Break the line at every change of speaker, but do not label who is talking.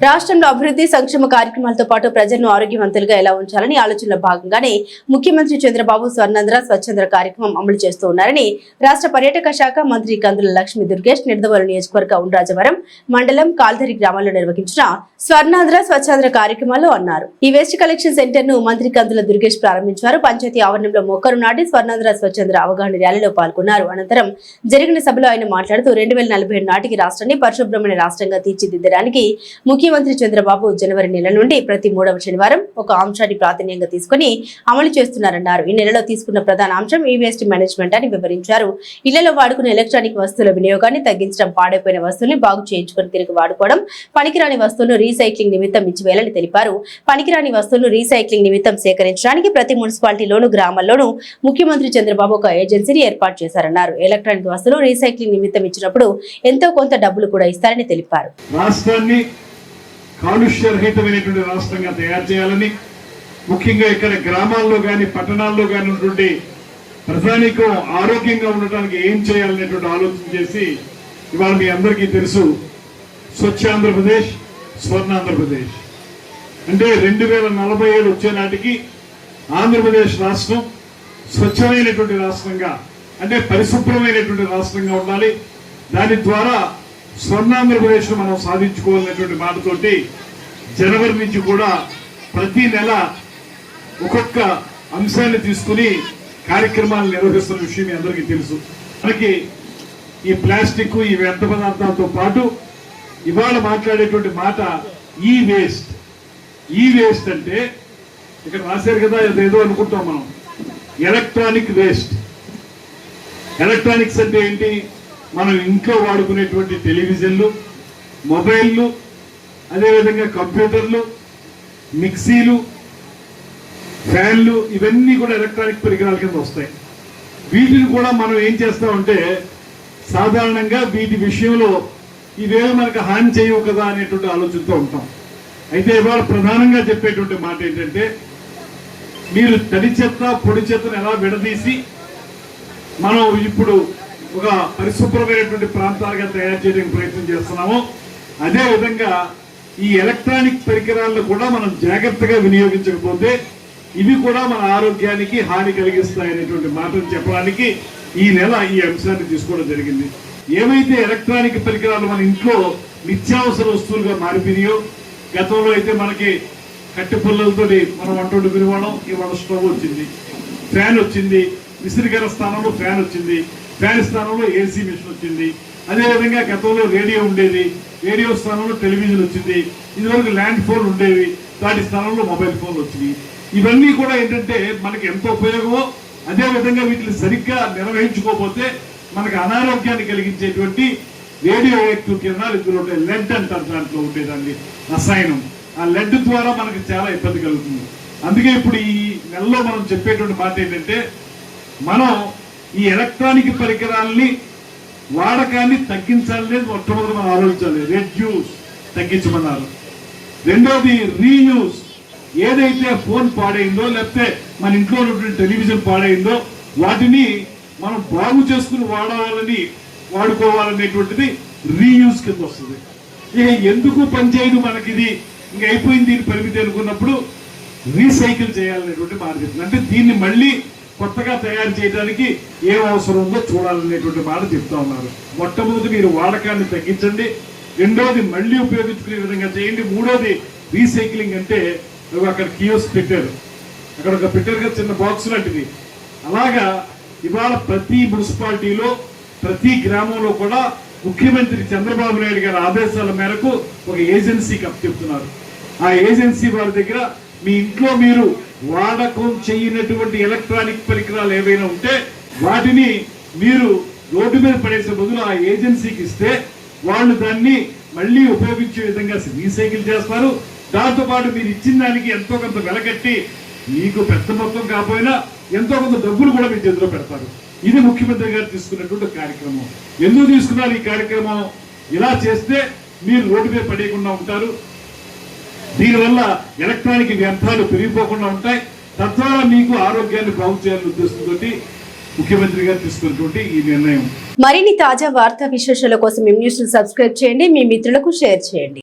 రాష్ట్రంలో అభివృద్ధి సంక్షేమ కార్యక్రమాలతో పాటు ప్రజలను ఆరోగ్యవంతులుగా ఎలా ఉంచాలని ఆలోచనలో భాగంగానే ముఖ్యమంత్రి చంద్రబాబు స్వర్ణంద్ర స్వచ్ఛంద్ర కార్యక్రమం అమలు చేస్తూ ఉన్నారని రాష్ట్ర పర్యాటక శాఖ మంత్రి కందుల లక్ష్మి దుర్గేష్ నిడదవోలు నియోజకవర్గ ఉండ్రాజవరం మండలం కాల్దరి గ్రామంలో నిర్వహించిన స్వర్ణాంధ్ర స్వచ్ఛాంధ్ర కార్యక్రమాల్లో అన్నారు. ఈ వేస్ట్ కలెక్షన్ సెంటర్ను మంత్రి కందుల దుర్గేష్ ప్రారంభించారు. పంచాయతీ ఆవరణంలో మొక్కరు నాటి స్వర్ణాంధ్ర స్వచ్ఛంద్ర అవగాహన ర్యాలీలో పాల్గొన్నారు. అనంతరం జరిగిన సభలో ఆయన మాట్లాడుతూ రెండు వేల నలభై ఏడు నాటికి రాష్ట్రాన్ని పరిశుభ్రమైన రాష్ట్రంగా తీర్చిదిద్దడానికి ముఖ్యమంత్రి చంద్రబాబు జనవరి నెల నుండి ప్రతి మూడవ శనివారం ఒక అంశాన్ని ప్రాధాన్యంగా తీసుకుని అమలు చేస్తున్నారన్నారు. ఈ నెలలో తీసుకున్న ప్రధాన అంశం ఈ వేస్ట్ మేనేజ్మెంట్ అని వివరించారు. ఇళ్ళలో వాడుకునే ఎలక్ట్రానిక్ వస్తువుల వినియోగాన్ని తగ్గించడం పాడైపోయిన వస్తువుల్ని బాగు చేయించుకొని తిరిగి వాడుకోవడం పనికిరాని వస్తువులను రీసైక్లింగ్ నిమిత్తం ఇచ్చివేయాలని తెలిపారు. పనికిరాని వస్తువులను రీసైక్లింగ్ నిమిత్తం సేకరించడానికి ప్రతి మున్సిపాలిటీలోను గ్రామాల్లోనూ ముఖ్యమంత్రి చంద్రబాబు ఒక ఏజెన్సీని ఏర్పాటు చేశారన్నారు. ఎలక్ట్రానిక్ వస్తువులు రీసైక్లింగ్ నిమిత్తం ఇచ్చినప్పుడు ఎంతో కొంత డబ్బులు కూడా ఇస్తారని తెలిపారు.
రాష్ట్రాన్ని కాలుష్యరహితమైనటువంటి రాష్ట్రంగా తయారు చేయాలని ముఖ్యంగా ఇక్కడ గ్రామాల్లో కానీ పట్టణాల్లో కానీ ఉన్నటువంటి ప్రజానీకం ఆరోగ్యంగా ఉండటానికి ఏం చేయాలనేటువంటి ఆలోచన చేసి ఇవాళ మీ అందరికీ తెలుసు స్వచ్ఛ ఆంధ్రప్రదేశ్ స్వర్ణ ఆంధ్రప్రదేశ్. అంటే రెండు వేల నలభై ఏడు వచ్చే నాటికి ఆంధ్రప్రదేశ్ రాష్ట్రం స్వచ్ఛమైనటువంటి రాష్ట్రంగా అంటే పరిశుభ్రమైనటువంటి రాష్ట్రంగా ఉండాలి. దాని ద్వారా స్వర్ణాంధ్రప్రదేశ్ మనం సాధించుకోవాలనేటువంటి మాటతోటి జనవరి నుంచి కూడా ప్రతి నెల ఒక్కొక్క అంశాన్ని తీసుకుని కార్యక్రమాలు నిర్వహిస్తున్న విషయం మీ అందరికీ తెలుసు. మనకి ఈ ప్లాస్టిక్ ఈ వ్యర్థ పదార్థాలతో పాటు ఇవాళ మాట్లాడేటువంటి మాట ఈ వేస్ట్. ఈ వేస్ట్ అంటే ఇక్కడ రాశారు కదా ఏదో అనుకుంటాం మనం. Electronic waste. ఎలక్ట్రానిక్స్ అంటే ఏంటి? మనం ఇంట్లో వాడుకునేటువంటి టెలివిజన్లు మొబైల్లు అదేవిధంగా కంప్యూటర్లు మిక్సీలు ఫ్యాన్లు ఇవన్నీ కూడా ఎలక్ట్రానిక్ పరికరాల కింద వస్తాయి. వీటిని కూడా మనం ఏం చేస్తామంటే సాధారణంగా వీటి విషయంలో ఇవేమి మనకు హాని చేయవు కదా అనేటువంటి ఆలోచనతో ఉంటాం. అయితే ఇవాళ ప్రధానంగా చెప్పేటువంటి మాట ఏంటంటే మీరు తడి చెత్త పొడి చెత్తను ఎలా విడదీసి మనం ఇప్పుడు ఒక పరిశుభ్రమైనటువంటి ప్రాంతాలుగా తయారు చేయడానికి ప్రయత్నం చేస్తున్నాము. అదే విధంగా ఈ ఎలక్ట్రానిక్ పరికరాలను కూడా మనం జాగ్రత్తగా వినియోగించకపోతే ఇవి కూడా మన ఆరోగ్యానికి హాని కలిగిస్తాయనేటువంటి మాటను చెప్పడానికి ఈ నెల ఈ అంశాన్ని తీసుకోవడం జరిగింది. ఏవైతే ఎలక్ట్రానిక్ పరికరాలు మన ఇంట్లో నిత్యావసర వస్తువులుగా మారిపోయినాయో గతంలో అయితే మనకి కట్టె పుల్లలతో మనం వంట వండుకునేవాళ్ళం ఇవాళ స్టవ్ వచ్చింది ఫ్యాన్ వచ్చింది విసిరిగల స్థానంలో ఫ్యాన్ వచ్చింది ఫ్యాన్ స్థానంలో ఏసీ మిషన్ వచ్చింది. అదేవిధంగా గతంలో రేడియో ఉండేది. రేడియో స్థానంలో టెలివిజన్ వచ్చింది. ఇదివరకు ల్యాండ్ ఫోన్ ఉండేవి. వాటి స్థానంలో మొబైల్ ఫోన్ వచ్చింది ఇవన్నీ కూడా ఏంటంటే మనకి ఎంతో ఉపయోగమో అదేవిధంగా వీటిని సరిగ్గా నిర్వహించుకోకపోతే మనకు అనారోగ్యాన్ని కలిగించేటువంటి రేడియో యాక్టివ్ కిరణాలు ఇందులో ఉంటాయి. లెడ్ అంటారు దాంట్లో ఉండేదాన్ని. రసాయనం. ఆ లెడ్ ద్వారా మనకి చాలా ఇబ్బంది కలుగుతుంది. అందుకే ఇప్పుడు ఈ నెలలో మనం చెప్పేటువంటి మాట ఏంటంటే మనం ఈ ఎలక్ట్రానిక్ పరికరాల్ని వాడకాన్ని తగ్గించాలనేది మొట్టమొదటి మనం ఆలోచించాలి. రెడ్యూస్ తగ్గించమన్నారు. రెండోది రీయూస్ ఏదైతే ఫోన్ పాడైందో లేకపోతే మన ఇంట్లో ఉన్నటువంటి టెలివిజన్ పాడైందో వాటిని మనం బాగు చేసుకుని వాడాలని వాడుకోవాలనేటువంటిది రీయూస్ కింద వస్తుంది. ఇక ఎందుకు పనిచేయదు మనకి ఇది ఇంక అయిపోయింది దీని పరిమితి అనుకున్నప్పుడు రీసైకిల్ చేయాలనేటువంటి మార్గం అంటే దీన్ని మళ్ళీ కొత్తగా తయారు చేయడానికి ఏం అవసరం ఉందో చూడాలనేటువంటి మాట చెప్తా ఉన్నారు. మొట్టమొదటి మీరు వాడకాన్ని తగ్గించండి. రెండోది మళ్ళీ ఉపయోగించుకునే విధంగా చేయండి. మూడోది రీసైక్లింగ్ అంటే నువ్వు అక్కడ కియోస్ పెట్టారు. అక్కడ ఒక పెట్టారు కదా చిన్న బాక్స్ లాంటిది. అలాగా ఇవాళ ప్రతి మున్సిపాలిటీలో ప్రతి గ్రామంలో కూడా ముఖ్యమంత్రి చంద్రబాబు నాయుడు గారి ఆదేశాల మేరకు ఒక ఏజెన్సీకి చెప్తున్నారు ఆ ఏజెన్సీ వారి దగ్గర మీ ఇంట్లో మీరు వాడకం చేయనటువంటి ఎలక్ట్రానిక్ పరికరాలు ఏవైనా ఉంటే వాటిని మీరు రోడ్డు మీద పడేసే బదులు ఆ ఏజెన్సీకి ఇస్తే వాళ్ళు దాన్ని మళ్ళీ ఉపయోగించే విధంగా రీసైకిల్ చేస్తారు. దాంతోపాటు మీరు ఇచ్చిన దానికి ఎంతో కొంత వెలకట్టి మీకు పెద్ద మొత్తం కాకపోయినా ఎంతో కొంత డబ్బులు కూడా మీ చేతిలో పెడతారు. ఇది ముఖ్యమంత్రి గారు తీసుకున్నటువంటి కార్యక్రమం. ఎందుకు తీసుకున్నారు ఈ కార్యక్రమం? ఇలా చేస్తే మీరు రోడ్డు మీద పడేయకుండా ఉంటారు. దీనివల్ల ఎలక్ట్రానిక్ వ్యర్థాలు పెరిగిపోకుండా ఉంటాయి. తద్వారా మీకు ఆరోగ్యాన్ని బాగు చేయాలని ఉద్దేశంతో ముఖ్యమంత్రి గారు తీసుకున్నటువంటి ఈ నిర్ణయం.
మరిన్ని తాజా వార్తా విశేషాల కోసం మీ న్యూస్ సబ్స్క్రైబ్ చేయండి. మీ మిత్రులకు షేర్ చేయండి.